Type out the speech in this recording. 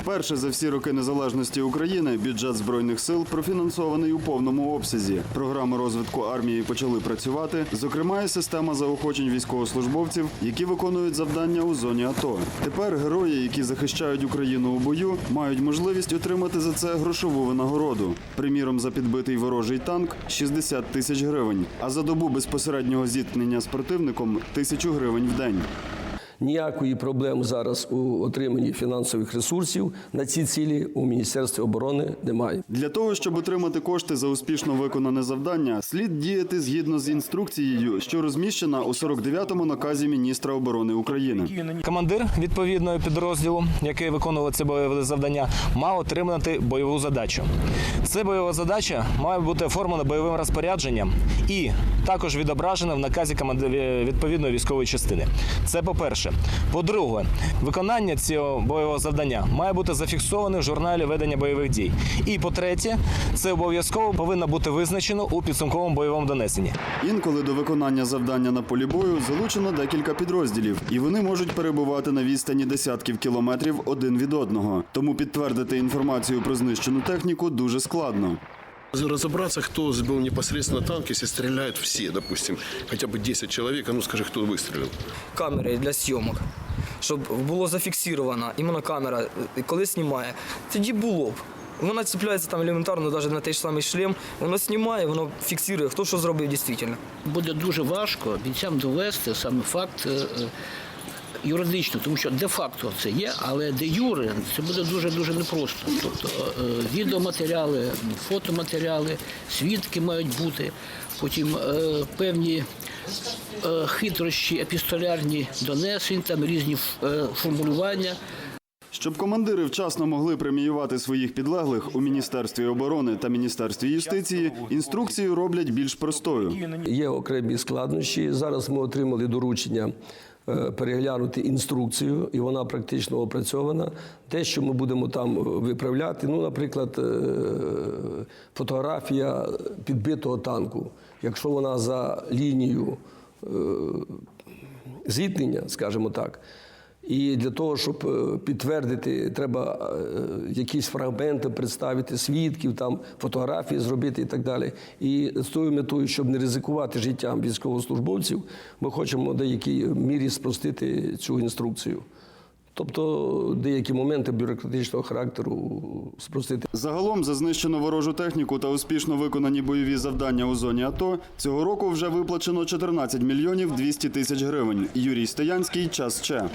Вперше за всі роки незалежності України бюджет збройних сил профінансований у повному обсязі. Програми розвитку армії почали працювати. Зокрема, і система заохочень військовослужбовців, які виконують завдання у зоні АТО. Тепер герої, які захищають Україну у бою, мають можливість отримати за це грошову винагороду. Приміром, за підбитий ворожий танк 60 тисяч гривень, а за добу безпосереднього зіткнення з противником тисячу гривень в день. Ніякої проблеми зараз у отриманні фінансових ресурсів на ці цілі у Міністерстві оборони немає. Для того, щоб отримати кошти за успішно виконане завдання, слід діяти згідно з інструкцією, що розміщена у 49-му наказі міністра оборони України. Командир відповідного підрозділу, який виконував це бойове завдання, мав отримати бойову задачу. Це бойова задача має бути оформлена бойовим розпорядженням і також відображена в наказі команди- відповідної військової частини. Це по-перше. По-друге, виконання цього бойового завдання має бути зафіксоване в журналі ведення бойових дій. І по-третє, це обов'язково повинно бути визначено у підсумковому бойовому донесенні. Інколи до виконання завдання на полі бою залучено декілька підрозділів, і вони можуть перебувати на відстані десятків кілометрів один від одного. Тому підтвердити інформацію про знищену техніку дуже складно. Разобраться, кто сбил непосредственно танк, если стреляют все, допустим, хотя бы 10 человек, а ну скажи, кто выстрелил. камери для зйомок, щоб було зафіксовано іменно камера, е, коли знімає. Тоді було б. Вона цепляється там елементарно навіть на той ж самий шлем, воно знімає, воно фіксує, хто що зробив дійсно. буде дуже важко бійцям довести саме факт е, е, юридично, тому що де-факто це є, але де юре це буде дуже дуже непросто. Тобто е, відеоматеріали, фотоматеріали, свідки мають бути, потім е, певні е, хитрощі, епістолярні донесень, там різні е, формулювання. Щоб командири вчасно могли преміювати своїх підлеглих у міністерстві оборони та міністерстві юстиції, інструкцію роблять більш простою. Є окремі складнощі. Зараз ми отримали доручення е, переглянути інструкцію, і вона практично опрацьована. Те, що ми будемо там виправляти, ну, наприклад, е, фотографія підбитого танку. Якщо вона за лінією е, зіткнення, скажімо так. І для того, щоб е, підтвердити, треба е, якісь фрагменти представити, свідків, там фотографії зробити і так далі. І з тою метою, щоб не ризикувати життям військовослужбовців, ми хочемо в деякій мірі спростити цю інструкцію. Тобто деякі моменти бюрократичного характеру спростити. Загалом за знищену ворожу техніку та успішно виконані бойові завдання у зоні АТО цього року вже виплачено 14 мільйонів 200 тисяч гривень. Юрій Стоянський, час Че.